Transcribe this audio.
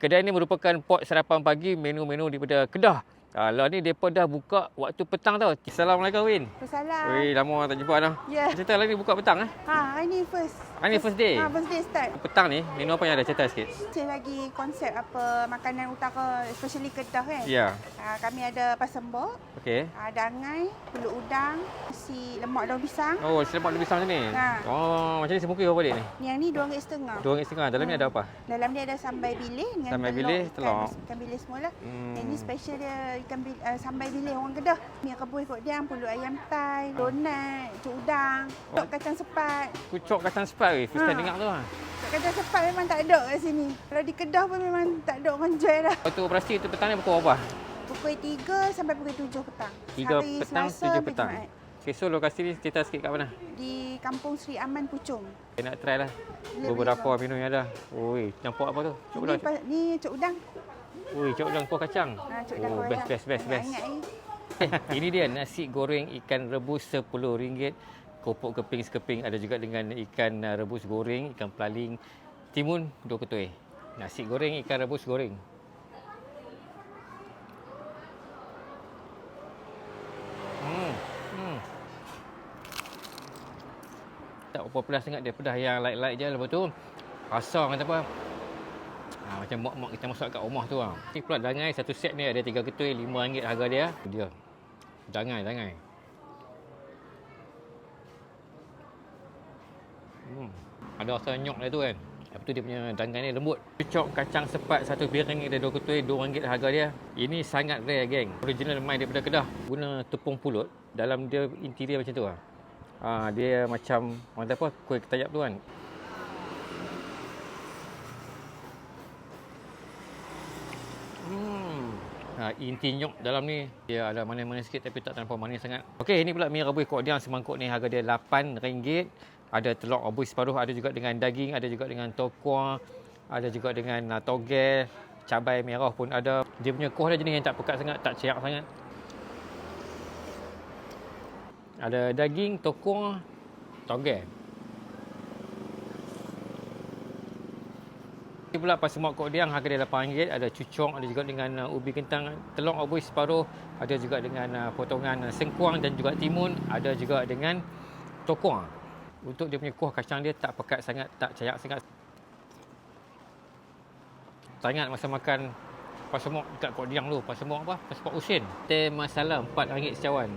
Kedai ni merupakan pot sarapan pagi menu-menu daripada Kedah. Kalau ni mereka dah buka waktu petang tau. Assalamualaikum Win. Salam. Wih, lama tak jumpa dah. Ya. Cerita lagi buka petang eh? Ha, hari ni first. Hari ni first day? Ha, first day start. Petang ni menu apa yang ada cerita sikit? Saya lagi konsep apa makanan utara especially Kedah kan. Ya. Ha, kami ada pasembok, Okey. ha, dangai, pulut udang, nasi lemak daun pisang. Oh, selemak lebih besar macam ni. Ha. Oh, macam ni semua berapa dia ni? Yang ni RM2.5. RM2.5. Dalam ni ada apa? Dalam dia ada sambal bilis dengan Sambal telur, bilis, ikan, telur. ikan bilis semua lah. Hmm. Yang ni special dia ikan bil, uh, sambal bilis orang Kedah. Mi rebus ikut dia, pulut ayam thai, donat, cuk udang, tok kacang sepat. Kucuk kacang sepat weh. First time Ha. dengar tu lah. Tok kacang sepat memang tak ada kat sini. Kalau di Kedah pun memang tak ada orang jual dah. Waktu operasi tu petang ni pukul apa? Pukul 3 sampai pukul 7 petang. 3 Hari petang, Selasa 7 sampai petang. Jumaat. Okay, so lokasi ni cerita sikit kat mana? Di Kampung Sri Aman Puchong. Saya nak try lah. Boleh, Beberapa menu yang ada. Oi, campur apa tu? Cuk Ini, udang. pa- ni cuk udang. Oi, cuk udang kuah kacang. Ha, udang Oh, kuah best, kacang. best, best, best. Ingat ni. Ini dia nasi goreng ikan rebus RM10. Kopok keping sekeping ada juga dengan ikan uh, rebus goreng, ikan pelaling, timun dua ketui. Nasi goreng ikan rebus goreng. Hmm. Hmm. Tak berapa pedas sangat dia pedas yang light-light je lepas tu rasa kata apa Ha, macam mak-mak kita masak kat rumah tu lah. Ni pula dangai satu set ni ada tiga ketui RM5 harga dia. Dia. Dangai, dangai. Hmm. Ada rasa nyok dia tu kan. Lepas tu dia punya dangai ni lembut. Cucuk kacang sepat satu piring ada dua ketui RM2 harga dia. Ini sangat rare geng. Original main daripada Kedah. Guna tepung pulut. Dalam dia interior macam tu lah. Ha, dia macam orang kata apa kuih ketayap tu kan. Hmm. Ha, inti nyok dalam ni dia ada manis-manis sikit tapi tak terlampau manis sangat. Okey, ini pula mi rebus kodiang semangkuk ni harga dia RM8. Ada telur rebus separuh, ada juga dengan daging, ada juga dengan tokwa, ada juga dengan uh, togel, cabai merah pun ada. Dia punya kuah dia jenis yang tak pekat sangat, tak cerak sangat. Ada daging, tokwa, togel. Ini pula pasal kok diang harga dia RM8. Ada cucuk, ada juga dengan uh, ubi kentang, telur rebus separuh, ada juga dengan uh, potongan uh, sengkuang dan juga timun, ada juga dengan tokwa. Untuk dia punya kuah kacang dia tak pekat sangat, tak cayak sangat. Sangat masa makan pasemok dekat kok diang tu. Pasemok apa? Pasemok usin. Teh masala RM4 secawan.